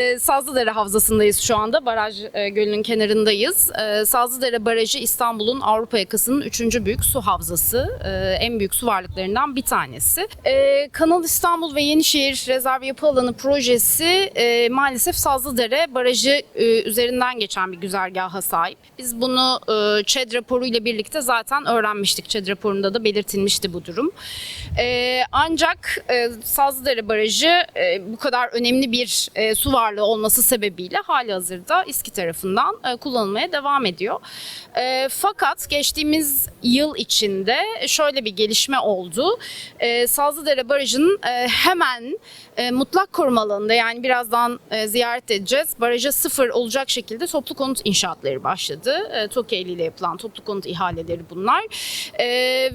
Ee, Sazlıdere Havzası'ndayız şu anda. Baraj e, gölünün kenarındayız. Ee, Sazlıdere Barajı İstanbul'un Avrupa yakasının üçüncü büyük su havzası. Ee, en büyük su varlıklarından bir tanesi. Kanal İstanbul ve Yenişehir Rezerv Yapı Alanı projesi e, maalesef Sazlıdere Barajı e, üzerinden geçen bir güzergaha sahip. Biz bunu ÇED raporu ile birlikte zaten öğrenmiştik. ÇED raporunda da belirtilmişti bu durum. Ancak Sazlıdere Barajı bu kadar önemli bir su varlığı olması sebebiyle hali hazırda İSKİ tarafından e, kullanılmaya devam ediyor. E, fakat geçtiğimiz yıl içinde şöyle bir gelişme oldu. E, Sazlıdere Barajı'nın e, hemen e, mutlak koruma alanında yani birazdan e, ziyaret edeceğiz. Baraja sıfır olacak şekilde toplu konut inşaatları başladı. E, TOKİ eliyle yapılan toplu konut ihaleleri bunlar. E,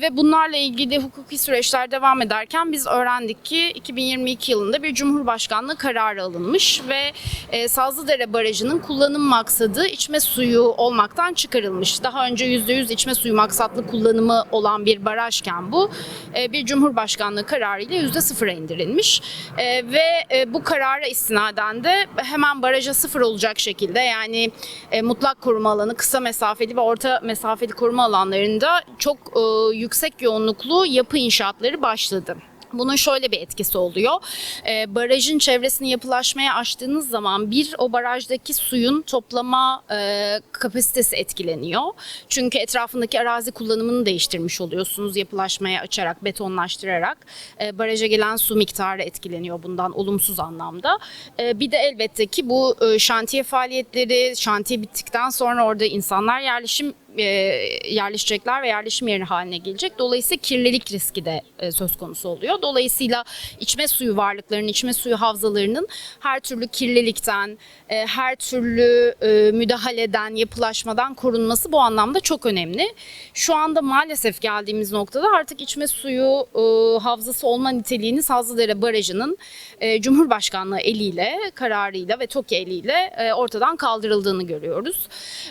ve bunlarla ilgili hukuki süreçler devam ederken biz öğrendik ki 2022 yılında bir Cumhurbaşkanlığı kararı alınmış ve e, Sazlıdere Barajı'nın kullanım maksadı içme suyu olmaktan çıkarılmış. Daha önce %100 içme suyu maksatlı kullanımı olan bir barajken bu e, bir Cumhurbaşkanlığı kararıyla %0'a indirilmiş. E, ve e, bu karara istinaden de hemen baraja sıfır olacak şekilde yani e, mutlak koruma alanı, kısa mesafeli ve orta mesafeli koruma alanlarında çok e, yüksek yoğunluklu yapı inşaatları başladı. Bunun şöyle bir etkisi oluyor. Ee, barajın çevresini yapılaşmaya açtığınız zaman bir o barajdaki suyun toplama e, kapasitesi etkileniyor. Çünkü etrafındaki arazi kullanımını değiştirmiş oluyorsunuz yapılaşmaya açarak, betonlaştırarak. E, baraja gelen su miktarı etkileniyor bundan olumsuz anlamda. E, bir de elbette ki bu e, şantiye faaliyetleri, şantiye bittikten sonra orada insanlar yerleşim e, yerleşecekler ve yerleşim yeri haline gelecek. Dolayısıyla kirlilik riski de e, söz konusu oluyor. Dolayısıyla içme suyu varlıklarının, içme suyu havzalarının her türlü kirlilikten, e, her türlü e, müdahaleden, yapılaşmadan korunması bu anlamda çok önemli. Şu anda maalesef geldiğimiz noktada artık içme suyu e, havzası olma niteliğini Sazlıdere Barajı'nın e, Cumhurbaşkanlığı eliyle, kararıyla ve TOKİ eliyle e, ortadan kaldırıldığını görüyoruz.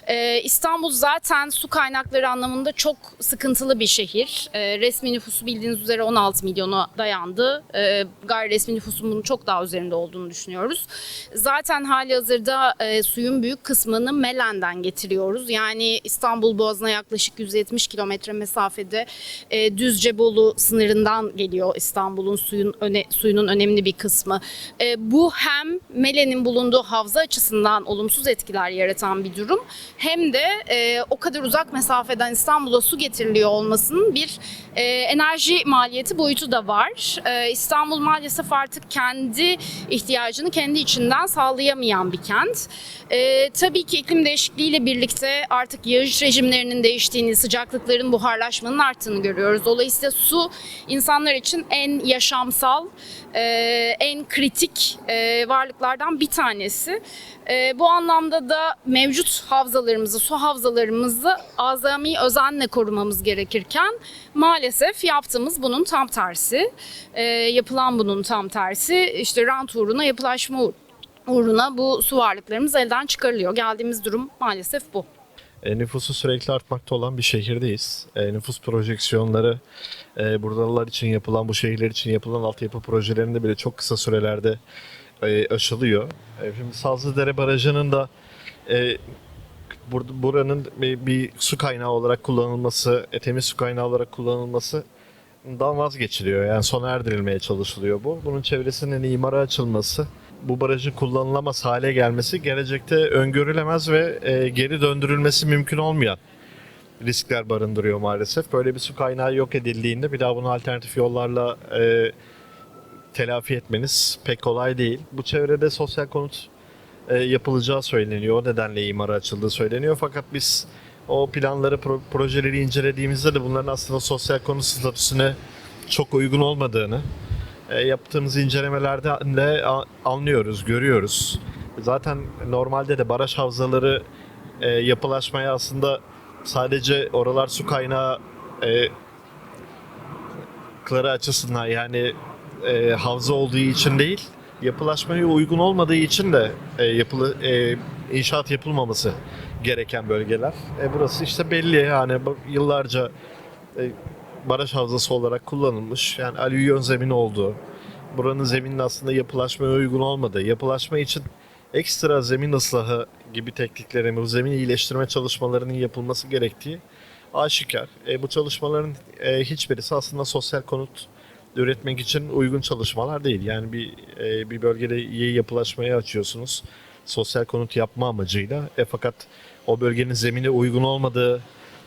E, İstanbul zaten su kaynakları anlamında çok sıkıntılı bir şehir. E, resmi nüfusu bildiğiniz üzere 16 milyona dayandı. E, gayri resmi nüfusun bunun çok daha üzerinde olduğunu düşünüyoruz. Zaten hali hazırda e, suyun büyük kısmını Melen'den getiriyoruz. Yani İstanbul Boğazı'na yaklaşık 170 kilometre mesafede e, Düzce-Bolu sınırından geliyor İstanbul'un suyun öne, suyunun önemli bir kısmı. E, bu hem Melen'in bulunduğu havza açısından olumsuz etkiler yaratan bir durum hem de o kadar uzak mesafeden İstanbul'a su getiriliyor olmasının bir e, enerji maliyeti boyutu da var. E, İstanbul maalesef artık kendi ihtiyacını kendi içinden sağlayamayan bir kent. E, tabii ki iklim değişikliğiyle birlikte artık yağış rejimlerinin değiştiğini, sıcaklıkların buharlaşmanın arttığını görüyoruz. Dolayısıyla su insanlar için en yaşamsal, e, en kritik e, varlıklardan bir tanesi. E, bu anlamda da mevcut havzalarımızı, su havzalarımızı azami özenle korumamız gerekirken maalesef yaptığımız bunun tam tersi. E, yapılan bunun tam tersi. İşte rant uğruna, yapılaşma uğ- uğruna bu su varlıklarımız elden çıkarılıyor. Geldiğimiz durum maalesef bu. E, nüfusu sürekli artmakta olan bir şehirdeyiz. E, nüfus projeksiyonları e, buradalar için yapılan, bu şehirler için yapılan altyapı projelerinde bile çok kısa sürelerde e, aşılıyor. E, şimdi Sazlıdere Barajı'nın da e, buranın bir, su kaynağı olarak kullanılması, e, temiz su kaynağı olarak kullanılması dan vazgeçiliyor. Yani sona erdirilmeye çalışılıyor bu. Bunun çevresinin imara açılması, bu barajın kullanılamaz hale gelmesi gelecekte öngörülemez ve e, geri döndürülmesi mümkün olmayan riskler barındırıyor maalesef. Böyle bir su kaynağı yok edildiğinde bir daha bunu alternatif yollarla e, telafi etmeniz pek kolay değil. Bu çevrede sosyal konut e, yapılacağı söyleniyor. O nedenle imara açıldığı söyleniyor. Fakat biz o planları, pro- projeleri incelediğimizde de bunların aslında sosyal konut statüsüne çok uygun olmadığını e, yaptığımız incelemelerde de anlıyoruz, görüyoruz. Zaten normalde de baraj havzaları e, yapılaşmaya aslında sadece oralar su kaynağı e, kları açısından yani e, havza olduğu için değil, yapılaşmaya uygun olmadığı için de e, yapılı e, inşaat yapılmaması gereken bölgeler. E, burası işte belli yani yıllarca e, baraj havzası olarak kullanılmış. Yani alüvyon zemin olduğu, buranın zeminin aslında yapılaşmaya uygun olmadığı, yapılaşma için ekstra zemin ıslahı gibi tekniklerin, bu zemin iyileştirme çalışmalarının yapılması gerektiği aşikar. E, bu çalışmaların e, hiçbirisi aslında sosyal konut üretmek için uygun çalışmalar değil. Yani bir e, bir bölgede iyi yapılaşmaya açıyorsunuz sosyal konut yapma amacıyla. E, fakat o bölgenin zemine uygun olmadığı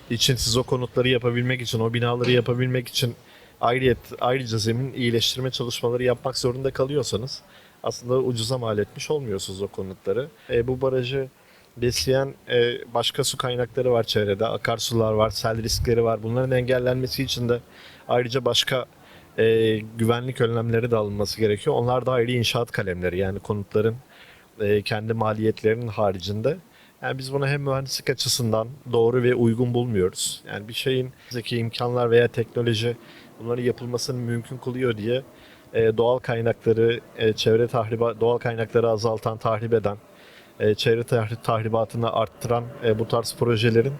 için siz o konutları yapabilmek için, o binaları yapabilmek için ayrıyet, ayrıca zemin iyileştirme çalışmaları yapmak zorunda kalıyorsanız aslında ucuza mal etmiş olmuyorsunuz o konutları. E, bu barajı besleyen e, başka su kaynakları var çevrede. Akarsular var, sel riskleri var. Bunların engellenmesi için de ayrıca başka e, güvenlik önlemleri de alınması gerekiyor. Onlar da ayrı inşaat kalemleri yani konutların e, kendi maliyetlerinin haricinde. Yani biz bunu hem mühendislik açısından doğru ve uygun bulmuyoruz. Yani bir şeyin zeki imkanlar veya teknoloji bunların yapılmasını mümkün kılıyor diye e, doğal kaynakları, e, çevre tahriba, doğal kaynakları azaltan, tahrip eden, e, çevre tahri- tahribatını arttıran e, bu tarz projelerin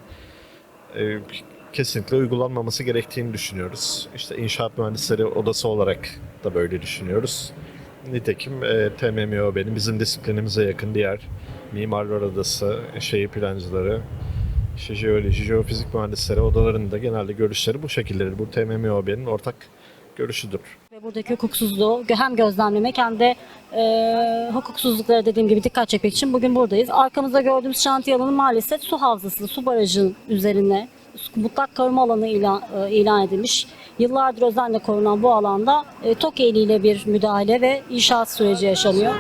e, kesinlikle uygulanmaması gerektiğini düşünüyoruz. İşte inşaat mühendisleri odası olarak da böyle düşünüyoruz. Nitekim e, TMMOB'nin bizim disiplinimize yakın diğer mimarlar odası, şehir plancıları, işte jeoloji, jeofizik mühendisleri odalarının da genelde görüşleri bu şekildedir. Bu TMMOB'nin ortak görüşüdür. Ve buradaki hukuksuzluğu hem gözlemlemek hem de e, hukuksuzluklara dediğim gibi dikkat çekmek için bugün buradayız. Arkamızda gördüğümüz şantiye alanı maalesef su havzası, su barajının üzerine mutlak koruma alanı ilan, e, ilan edilmiş. Yıllardır özenle korunan bu alanda e, TOK eliyle bir müdahale ve inşaat süreci yaşanıyor.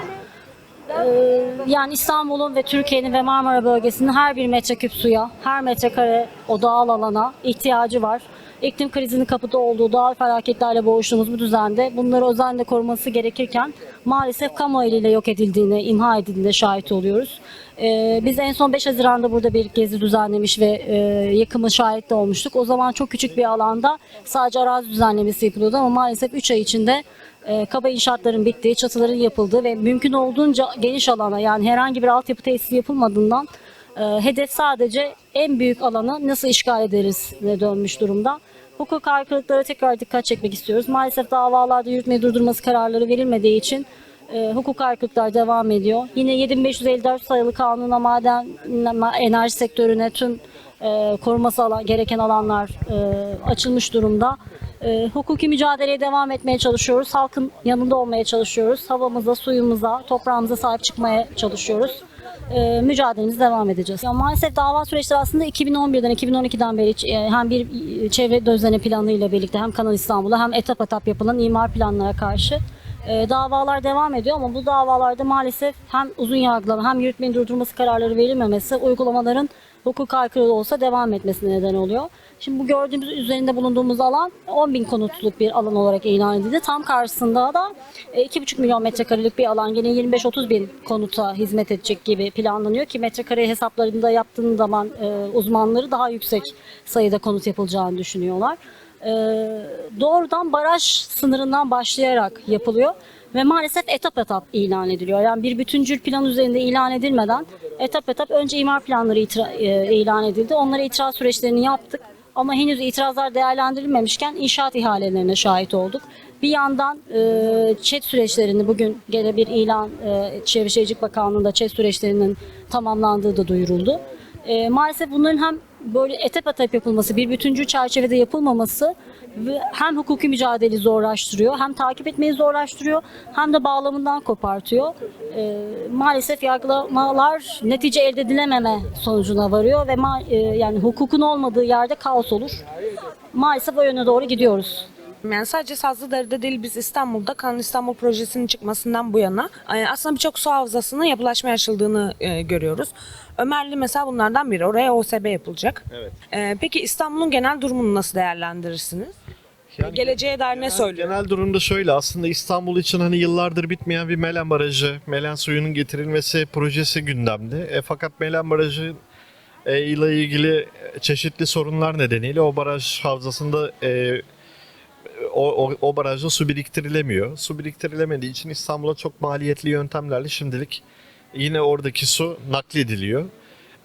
Ee, yani İstanbul'un ve Türkiye'nin ve Marmara bölgesinin her bir metreküp suya, her metrekare o doğal alana ihtiyacı var. İklim krizinin kapıda olduğu doğal felaketlerle boğuştuğumuz bu düzende bunları özenle koruması gerekirken maalesef kamu eliyle yok edildiğine, imha edildiğine şahit oluyoruz. Ee, biz en son 5 Haziran'da burada bir gezi düzenlemiş ve e, yakımı şahit de olmuştuk. O zaman çok küçük bir alanda sadece arazi düzenlemesi yapılıyordu ama maalesef 3 ay içinde e, kaba inşaatların bittiği, çatıların yapıldığı ve mümkün olduğunca geniş alana yani herhangi bir altyapı tesisi yapılmadığından e, hedef sadece en büyük alanı nasıl işgal ederiz dönmüş durumda. Hukuk aykırılıklara tekrar dikkat çekmek istiyoruz. Maalesef davalarda yürütmeyi durdurması kararları verilmediği için e, hukuk aykırılıklar devam ediyor. Yine 7554 sayılı kanuna maden enerji sektörüne tüm e, koruması alan, gereken alanlar e, açılmış durumda. E, hukuki mücadeleye devam etmeye çalışıyoruz. Halkın yanında olmaya çalışıyoruz. Havamıza, suyumuza, toprağımıza sahip çıkmaya çalışıyoruz. E, mücadelemize devam edeceğiz. Ya maalesef dava süreçleri aslında 2011'den 2012'den beri e, hem bir e, çevre düzeni planıyla birlikte hem Kanal İstanbul'a hem etap etap yapılan imar planlara karşı e, davalar devam ediyor ama bu davalarda maalesef hem uzun yargılama hem yürütmenin durdurması kararları verilmemesi uygulamaların hukuk aykırı olsa devam etmesine neden oluyor. Şimdi bu gördüğümüz üzerinde bulunduğumuz alan 10 bin konutluk bir alan olarak ilan edildi. Tam karşısında da e, 2,5 milyon metrekarelik bir alan yine 25-30 bin konuta hizmet edecek gibi planlanıyor ki metrekare hesaplarında yaptığın zaman e, uzmanları daha yüksek sayıda konut yapılacağını düşünüyorlar. E, doğrudan baraj sınırından başlayarak yapılıyor ve maalesef etap etap ilan ediliyor. Yani bir bütüncül plan üzerinde ilan edilmeden etap etap önce imar planları itira- e, ilan edildi. Onlara itiraz süreçlerini yaptık. Ama henüz itirazlar değerlendirilmemişken inşaat ihalelerine şahit olduk. Bir yandan e, ÇED süreçlerini bugün gene bir ilan e, Çevre Şehircilik Bakanlığı'nda ÇED süreçlerinin tamamlandığı da duyuruldu. E, maalesef bunların hem böyle etap etap yapılması, bir bütüncül çerçevede yapılmaması hem hukuki mücadeleyi zorlaştırıyor, hem takip etmeyi zorlaştırıyor, hem de bağlamından kopartıyor. E, maalesef yargılamalar netice elde edilememe sonucuna varıyor ve ma- e, yani hukukun olmadığı yerde kaos olur. Maalesef o yöne doğru gidiyoruz. Yani sadece Sazlıdere'de değil biz İstanbul'da Kanal İstanbul projesinin çıkmasından bu yana aslında birçok su havzasının yapılaşmaya açıldığını e, görüyoruz. Ömerli mesela bunlardan biri. Oraya OSB yapılacak. Evet. E, peki İstanbul'un genel durumunu nasıl değerlendirirsiniz? Yani Geleceğe dair ne söylüyor? Genel durumda şöyle aslında İstanbul için hani yıllardır bitmeyen bir Melen Barajı, Melen suyunun getirilmesi projesi gündemde. E, fakat Melen Barajı e, ile ilgili çeşitli sorunlar nedeniyle o baraj havzasında e, o, o, o barajda su biriktirilemiyor. Su biriktirilemediği için İstanbul'a çok maliyetli yöntemlerle şimdilik yine oradaki su naklediliyor.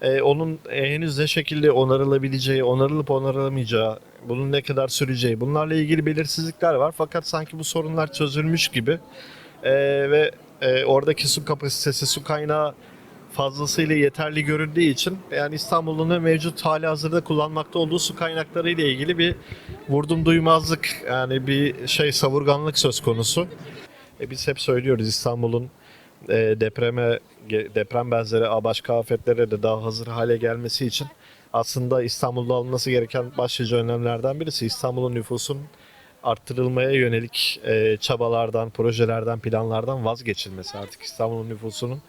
Ee, onun e, henüz ne şekilde onarılabileceği, onarılıp onarılamayacağı, bunun ne kadar süreceği, bunlarla ilgili belirsizlikler var. Fakat sanki bu sorunlar çözülmüş gibi Ee, ve e, oradaki su kapasitesi, su kaynağı fazlasıyla yeterli görüldüğü için yani İstanbul'un mevcut hali hazırda kullanmakta olduğu su kaynakları ile ilgili bir vurdum duymazlık yani bir şey savurganlık söz konusu. E, biz hep söylüyoruz İstanbul'un e, depreme deprem benzeri başka afetlere de daha hazır hale gelmesi için aslında İstanbul'da alınması gereken başlıca önlemlerden birisi İstanbul'un nüfusun arttırılmaya yönelik e, çabalardan, projelerden, planlardan vazgeçilmesi. Artık İstanbul'un nüfusunun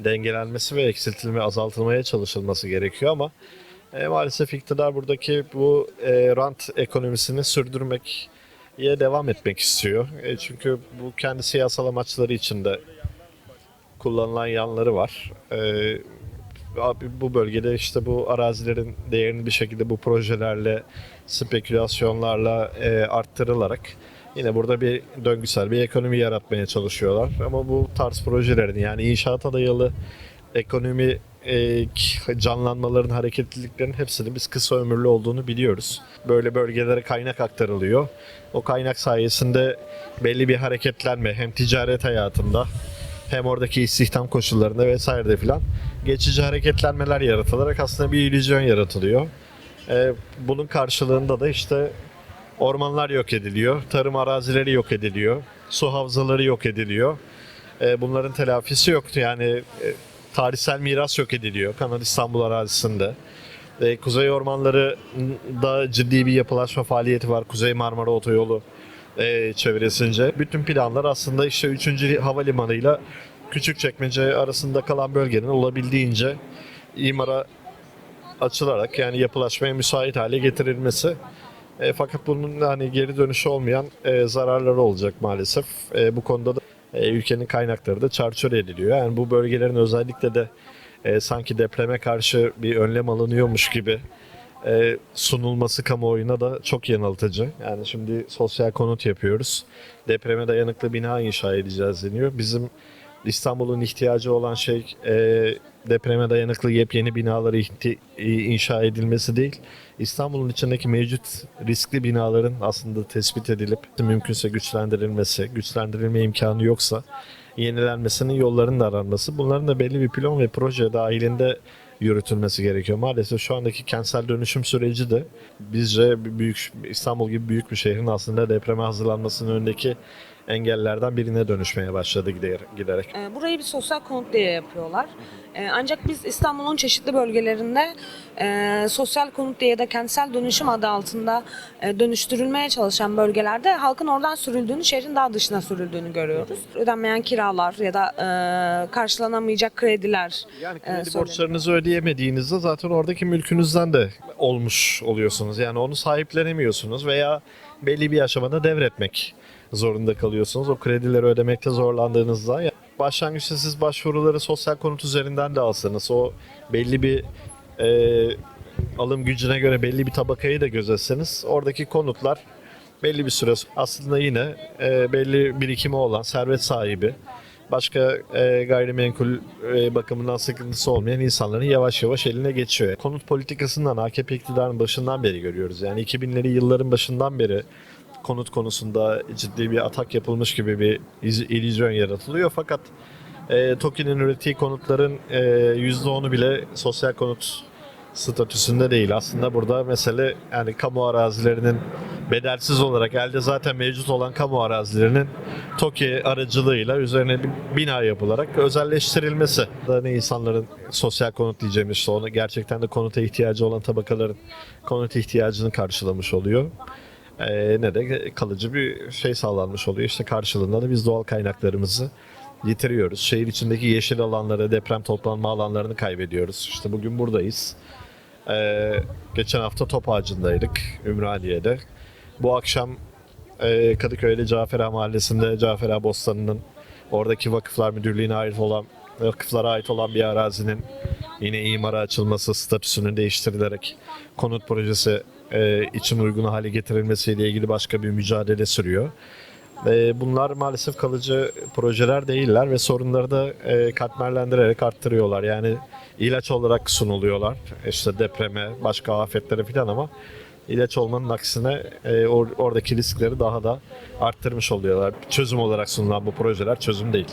dengelenmesi ve eksiltilme, azaltılmaya çalışılması gerekiyor ama e, maalesef iktidar buradaki bu e, rant ekonomisini sürdürmek devam etmek istiyor. E, çünkü bu kendi siyasal amaçları için de kullanılan yanları var. E, bu bölgede işte bu arazilerin değerini bir şekilde bu projelerle, spekülasyonlarla e, arttırılarak yine burada bir döngüsel bir ekonomi yaratmaya çalışıyorlar. Ama bu tarz projelerin yani inşaata dayalı ekonomi e, canlanmaların, hareketliliklerin hepsinin biz kısa ömürlü olduğunu biliyoruz. Böyle bölgelere kaynak aktarılıyor. O kaynak sayesinde belli bir hareketlenme hem ticaret hayatında hem oradaki istihdam koşullarında vesairede filan geçici hareketlenmeler yaratılarak aslında bir illüzyon yaratılıyor. Ee, bunun karşılığında da işte ormanlar yok ediliyor, tarım arazileri yok ediliyor, su havzaları yok ediliyor. Ee, bunların telafisi yoktu yani e, tarihsel miras yok ediliyor Kanal İstanbul arazisinde. Ee, Kuzey ormanları da ciddi bir yapılaşma faaliyeti var. Kuzey Marmara Otoyolu e, çevresince. Bütün planlar aslında işte 3. havalimanıyla Küçükçekmece arasında kalan bölgenin olabildiğince imara açılarak yani yapılaşmaya müsait hale getirilmesi. E, fakat bunun hani geri dönüşü olmayan e, zararları olacak maalesef. E, bu konuda da e, ülkenin kaynakları da çarçur ediliyor. Yani bu bölgelerin özellikle de e, sanki depreme karşı bir önlem alınıyormuş gibi e, sunulması kamuoyuna da çok yanıltıcı. Yani şimdi sosyal konut yapıyoruz. Depreme dayanıklı bina inşa edeceğiz deniyor. Bizim İstanbul'un ihtiyacı olan şey e, depreme dayanıklı yepyeni binaları inşa edilmesi değil. İstanbul'un içindeki mevcut riskli binaların aslında tespit edilip mümkünse güçlendirilmesi, güçlendirilme imkanı yoksa yenilenmesinin yollarının aranması. Bunların da belli bir plan ve proje dahilinde yürütülmesi gerekiyor. Maalesef şu andaki kentsel dönüşüm süreci de bizce büyük İstanbul gibi büyük bir şehrin aslında depreme hazırlanmasının önündeki engellerden birine dönüşmeye başladı gider- giderek. E, Burayı bir sosyal konut diye yapıyorlar. E, Ancak biz İstanbul'un çeşitli bölgelerinde e, sosyal konut diye ya da kentsel dönüşüm adı altında e, dönüştürülmeye çalışan bölgelerde halkın oradan sürüldüğünü, şehrin daha dışına sürüldüğünü görüyoruz. Ödenmeyen kiralar ya da e, karşılanamayacak krediler. Yani kredi borçlarınızı ödeyemediğinizde zaten oradaki mülkünüzden de olmuş oluyorsunuz. Yani onu sahiplenemiyorsunuz veya belli bir aşamada devretmek zorunda kalıyorsunuz. O kredileri ödemekte zorlandığınızda ya- başlangıçta siz başvuruları sosyal konut üzerinden de alsanız o belli bir e, alım gücüne göre belli bir tabakayı da gözetseniz oradaki konutlar belli bir süre aslında yine e, belli birikimi olan servet sahibi başka e, gayrimenkul e, bakımından sıkıntısı olmayan insanların yavaş yavaş eline geçiyor. Konut politikasından AKP iktidarının başından beri görüyoruz. Yani 2000'leri yılların başından beri konut konusunda ciddi bir atak yapılmış gibi bir illüzyon yaratılıyor. Fakat e, TOKİ'nin ürettiği konutların e, %10'u bile sosyal konut statüsünde değil. Aslında burada mesele yani kamu arazilerinin bedelsiz olarak elde zaten mevcut olan kamu arazilerinin TOKİ aracılığıyla üzerine bir bina yapılarak özelleştirilmesi. Yani insanların sosyal konut diyeceğimiz işte onu gerçekten de konuta ihtiyacı olan tabakaların konut ihtiyacını karşılamış oluyor. Ee, ne de kalıcı bir şey sağlanmış oluyor. İşte karşılığında da biz doğal kaynaklarımızı yitiriyoruz. Şehir içindeki yeşil alanları, deprem toplanma alanlarını kaybediyoruz. İşte bugün buradayız. Ee, geçen hafta top ağacındaydık Ümraniye'de. Bu akşam e, Kadıköy'de Cafera Mahallesi'nde Cafera Bostanı'nın oradaki vakıflar müdürlüğüne ait olan vakıflara ait olan bir arazinin yine imara açılması statüsünün değiştirilerek konut projesi e, için uygun hale getirilmesiyle ilgili başka bir mücadele sürüyor. E, bunlar maalesef kalıcı projeler değiller ve sorunları da e, katmerlendirerek arttırıyorlar. Yani ilaç olarak sunuluyorlar işte depreme, başka afetlere falan ama ilaç olmanın aksine e, or- oradaki riskleri daha da arttırmış oluyorlar. Çözüm olarak sunulan bu projeler çözüm değil.